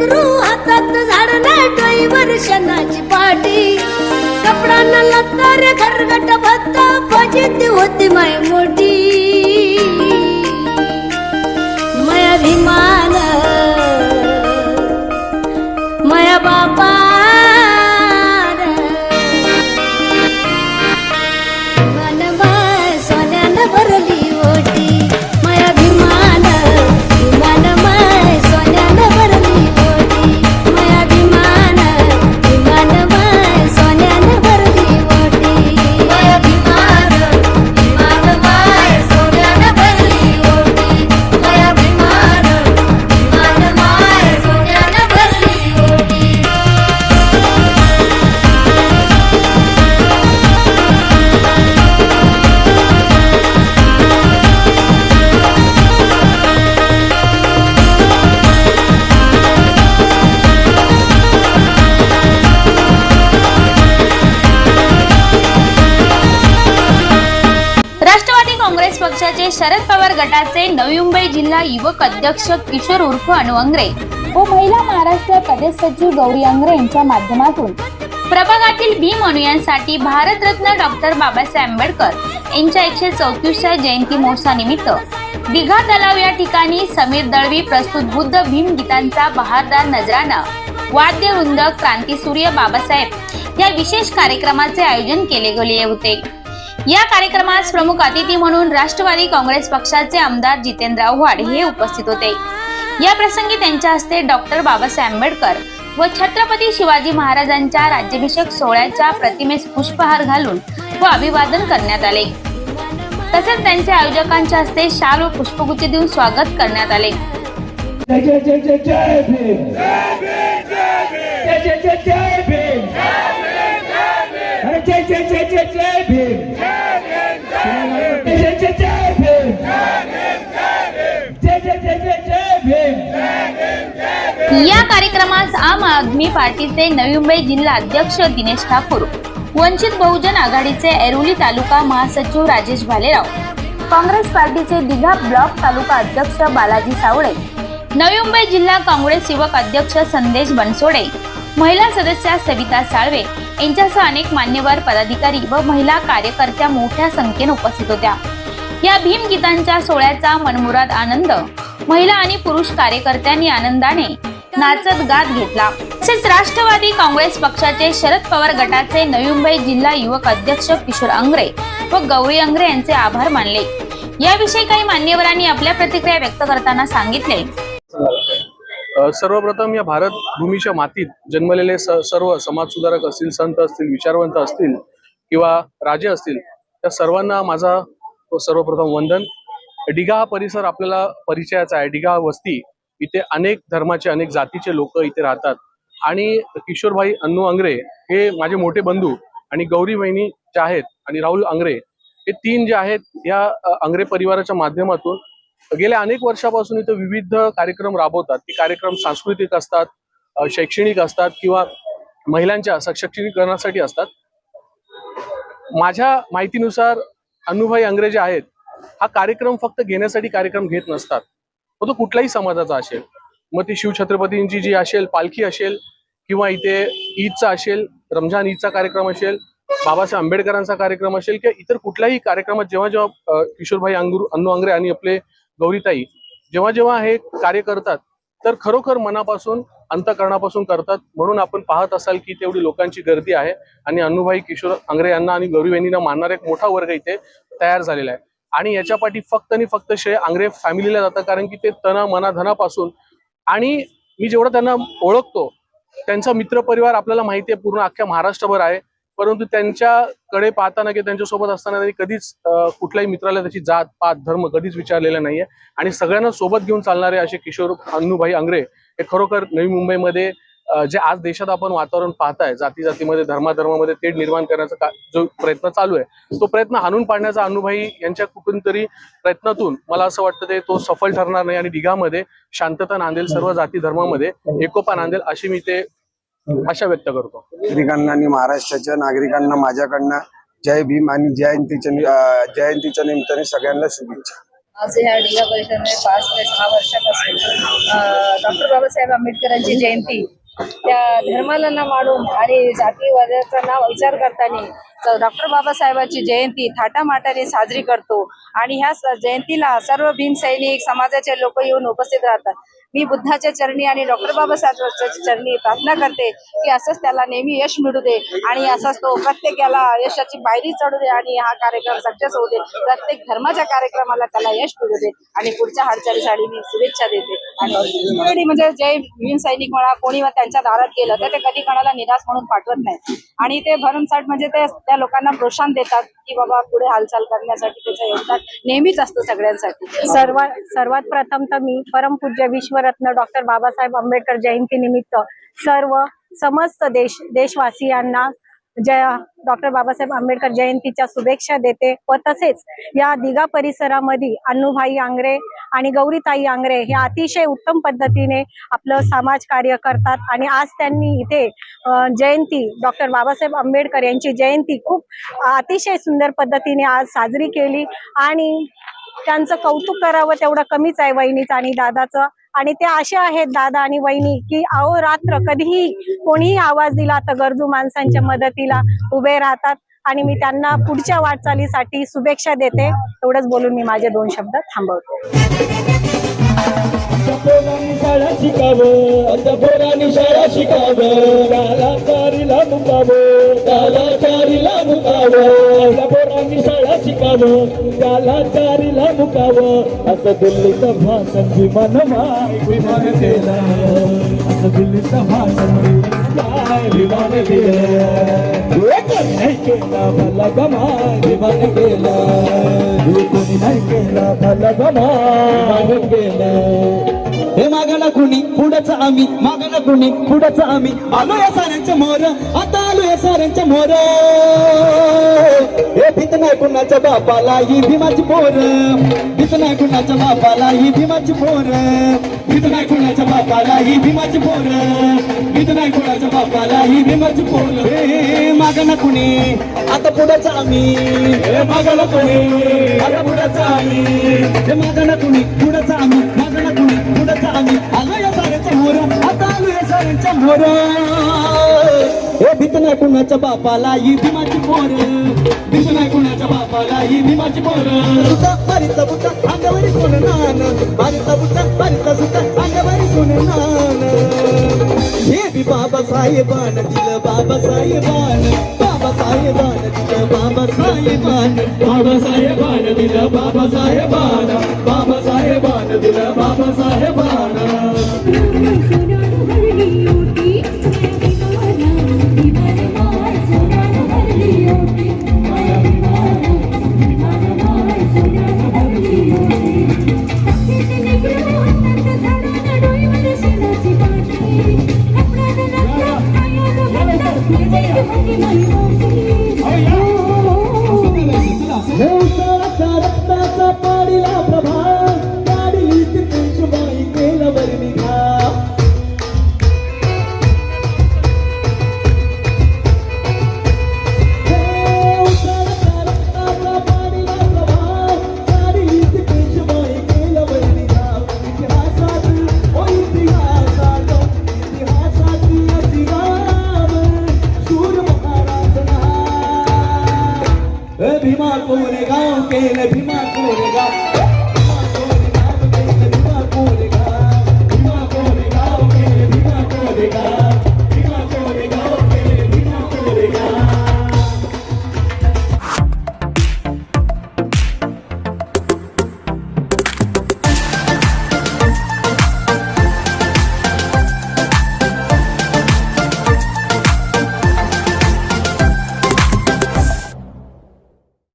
लेकरू हातात झाड ना पाठी रे खरगट होती माय मोठी. माया भीमान माया बापा काँग्रेस पक्षाचे शरद पवार गटाचे नवी मुंबई जिल्हा युवक अध्यक्ष किशोर उर्फ अणुअंग्रे व महिला महाराष्ट्र प्रदेश सचिव गौरी अंग्रे यांच्या माध्यमातून. प्रभागातील भीम अनुयांसाठी भारतरत्न डॉक्टर बाबासाहेब आंबेडकर यांच्या एकशे चौतीसच्या जयंती महोत्सवानिमित्त दिघा तलाव या ठिकाणी समीर दळवी प्रस्तुत बुद्ध भीम गीतांचा बहारदार नजराना वाद्यवृंद क्रांतीसूर्य बाबासाहेब या विशेष कार्यक्रमाचे आयोजन केले गेले होते. या कार्यक्रमास प्रमुख अतिथी म्हणून राष्ट्रवादी काँग्रेस पक्षाचे आमदार जितेंद्र आव्हाड हे उपस्थित होते. या प्रसंगी त्यांच्या हस्ते डॉक्टर बाबासाहेब आंबेडकर व छत्रपती शिवाजी महाराजांच्या राज्याभिषेक सोहळ्याच्या प्रतिमेस पुष्पहार घालून व अभिवादन करण्यात आले. तसेच त्यांचे आयोजकांच्या हस्ते शाल व पुष्पगुच्छ देऊन स्वागत करण्यात आले. जय जय जय जय जय या कार्यक्रमास आम आदमी पार्टीचे नवी मुंबई जिल्हा अध्यक्ष दिनेश ठाकूर वंचित बहुजन आघाडीचे ऐरोली तालुका महासचिव राजेश भालेराव काँग्रेस पार्टीचे दिघा ब्लॉक तालुका अध्यक्ष बालाजी सावळे नवी मुंबई जिल्हा काँग्रेस युवक अध्यक्ष संदेश बनसोडे महिला सदस्या सविता साळवे यांच्यासह अनेक मान्यवर पदाधिकारी व महिला कार्यकर्त्या मोठ्या संख्येने उपस्थित होत्या. या भीम गीतांच्या सोहळ्याचा मनमुराद आनंद महिला आणि पुरुष कार्यकर्त्यांनी आनंदाने नाचत गात घेतला. तसेच राष्ट्रवादी काँग्रेस पक्षाचे शरद पवार गटाचे नवी मुंबई जिल्हा युवक अध्यक्ष किशोर अंग्रे व गौरी अंग्रे यांचे आभार मानले. याविषयी काही मान्यवरांनी आपल्या प्रतिक्रिया व्यक्त करताना सांगितले. सर्वप्रथम या भारत भूमीच्या मातीत जन्मलेले सर्व समाजसुधारक असतील संत असतील विचारवंत असतील किंवा राजे असतील त्या सर्वांना माझा सर्वप्रथम वंदन. डिगा हा परिसर आपल्याला परिचयाचा आहे. डिगा वस्ती इथे अनेक धर्माचे अनेक जातीचे लोक इथे राहतात. आणि किशोरभाई अन्नू अंग्रे हे माझे मोठे बंधू आणि गौरी वहिनी जे आहेत आणि राहुल अंग्रे हे तीन जे आहेत या आंग्रे अंग्रे परिवाराच्या माध्यमातून गेल्या अनेक वर्षापासून इथं विविध कार्यक्रम राबवतात. ते कार्यक्रम सांस्कृतिक असतात शैक्षणिक असतात किंवा महिलांच्या सशक्तीकरणासाठी असतात. माझ्या माहितीनुसार अण्णूभाई अंग्रे जे आहेत हा कार्यक्रम फक्त घेण्यासाठी कार्यक्रम घेत नसतात. मग तो कुठल्याही समाजाचा असेल. मग ती शिवछत्रपतींची जी असेल पालखी असेल किंवा इथे ईदचा असेल रमजान ईदचा कार्यक्रम असेल बाबासाहेब आंबेडकरांचा कार्यक्रम असेल किंवा इतर कुठल्याही कार्यक्रमात जेव्हा जेव्हा किशोरभाई अंगुर अन्नू अंग्रे आणि आपले गौरीताई जेव्हा जेव्हा हे कार्य करतात तर खरोखर मनापासून अंतकरणापासून करतात. म्हणून आपण पाहत असाल की तेवढी लोकांची गर्दी आहे. आणि अन्नूभाई किशोर अंग्रे यांना आणि गौरी वहिनींना मानणारा एक मोठा वर्ग इथे तयार झालेला आहे. आणि याच्या पाठी फक्त आणि फक्त श्रेय आंग्रे फॅमिलीला जातं कारण की ते तना मना धनापासून आणि मी जेवढं त्यांना ओळखतो त्यांचा मित्रपरिवार आपल्याला माहिती आहे पूर्ण अख्ख्या महाराष्ट्रभर आहे. परंतु त्यांच्याकडे पाहताना किंवा त्यांच्यासोबत असताना त्यांनी कधीच कुठल्याही मित्राला त्याची जात पात धर्म कधीच विचारलेला नाहीये. आणि सगळ्यांना सोबत घेऊन चालणारे असे किशोर अन्नूभाई अंग्रे हे खरोखर नवी मुंबईमध्ये जे आज देशात आपण वातावरण पाहताय जाती जातीमध्ये धर्माधर्मामध्ये तेढ निर्माण करण्याचा का- जो प्रयत्न चालू आहे तो प्रयत्न हाणून पाडण्याचा अनुभवी यांच्या कुठून तरी प्रयत्नातून मला असं वाटतं ते तो सफल ठरणार नाही. आणि दिघामध्ये शांतता नांदेल सर्व जाती धर्मामध्ये एकोपा नांदेल अशी मी ते आशा व्यक्त करतो. नागरिकांना आणि महाराष्ट्राच्या नागरिकांना माझ्याकडनं जय भीम आणि जयंतीच्या जयंतीच्या निमित्ताने सगळ्यांना शुभेच्छा. आज ह्या जिल्हा पाच ते सहा वर्षापासून डॉक्टर बाबासाहेब आंबेडकरांची जयंती त्या धर्माला ना माडून आणि जातीवादाचा ना विचार करताना डॉक्टर बाबासाहेबांची जयंती थाटामाटाने साजरी करतो. आणि ह्या जयंतीला सर्व भीमसैनिक समाजाचे लोक येऊन उपस्थित राहतात. मी बुद्धाच्या चरणी आणि डॉक्टर बाबासाहेबांच्या चरणी प्रार्थना करते की असंच त्याला नेहमी यश मिळू दे आणि असंच तो प्रत्येकाला यशाची पायरी चढू दे आणि हा कार्यक्रम सक्सेस होऊ दे. प्रत्येक धर्माच्या कार्यक्रमाला त्याला यश मिळू दे. आणि पुढच्या हालचालीसाठी मी शुभेच्छा देते. आणि म्हणजे जे भीम सैनिक म्हणा कोणी त्यांच्या दारात गेलं तर ते कधी कोणाला निराश म्हणून पाठवत नाही आणि ते भरमसाठ म्हणजे ते त्या लोकांना प्रोत्साहन देतात की बाबा पुढे हालचाल करण्यासाठी त्याचं योगदान नेहमीच असतं सगळ्यांसाठी. सर्वात सर्वात प्रथम तर मी परमपूज्य विश्वरत्न डॉक्टर बाबासाहेब आंबेडकर जयंती निमित्त सर्व समस्त देश देशवासियांना जय डॉक्टर बाबासाहेब आंबेडकर जयंतीच्या शुभेच्छा देते व तसेच या दिघा परिसरामध्ये अन्नूभाई आंग्रे आणि गौरीताई आंग्रे हे अतिशय उत्तम पद्धतीने आपलं समाज कार्य करतात आणि आज त्यांनी इथे जयंती डॉक्टर बाबासाहेब आंबेडकर यांची जयंती खूप अतिशय सुंदर पद्धतीने आज साजरी केली आणि त्यांचं कौतुक करावं तेवढं कमीच आहे वहिनीचं आणि दादाचं. आणि ते असे आहेत दादा आणि वहिनी की अहो रात्र कधीही कोणीही आवाज दिला तर गरजू माणसांच्या मदतीला उभे राहतात. आणि मी त्यांना पुढच्या वाटचालीसाठी शुभेच्छा देते. एवढंच बोलून मी माझे दोन शब्द थांबवते. पोरांनी शाळा शिकावं आता पोरांनी शाळा शिकावं गाला चारीला मुकावं गाला चारीला मुकावं आता पोरांनी शाळा शिकावं गाला चारीला मुकावं असं दिल्लीचं भाषण विमान माय विमान केलं. असं दिल्लीचं भाषण विमान विमान केलं. नाही केला भला गमाय विमान केलं. कोणी नाही केला केलं. कुणी? पुढचं आम्ही. मागाला कुणी? पुढचं आम्ही. आलो या साऱ्यांच्या मोर. आता आलो या साऱ्यांच्या मोर. हे भीत नाही कुणाच्या बापाला ही भीमाची पोर. भीत नाही कुणाच्या बापाला ही भीमाची पोर. भीत नाही कुणाच्या बापाला ही भीमाची पोर. भीत नाही कुणाच्या बापाला ही भीमाची पोर. हे मागाला कुणी? आता पुढचं आम्ही. हे मागाला कोणी? आता पुढचं आम्ही. हे मागाला कुणी? पुढचं आम्ही. मोर. हे भीत नाही कुणाच्या बापाला ही भीमाची पोर भीत नाही कुणाच्या बापाला ही भीमाची पोर सुद्धा बारीचा बुट्टा अंगावरी सोन नान बारीचा बुट्टा बारीचा सुद्धा अंगावरी सोन नान हे बी बाबासाहेबान दिलं बाबासाहेबान. बाबासाहेबान दिलं बाबासाहेबान. बाबासाहेबान दिलं बाबासाहेबान. बाबासाहेबान दिलं बाबासाहेबान. भीमा कोरेगाव केलं भीमा कोरेगाव.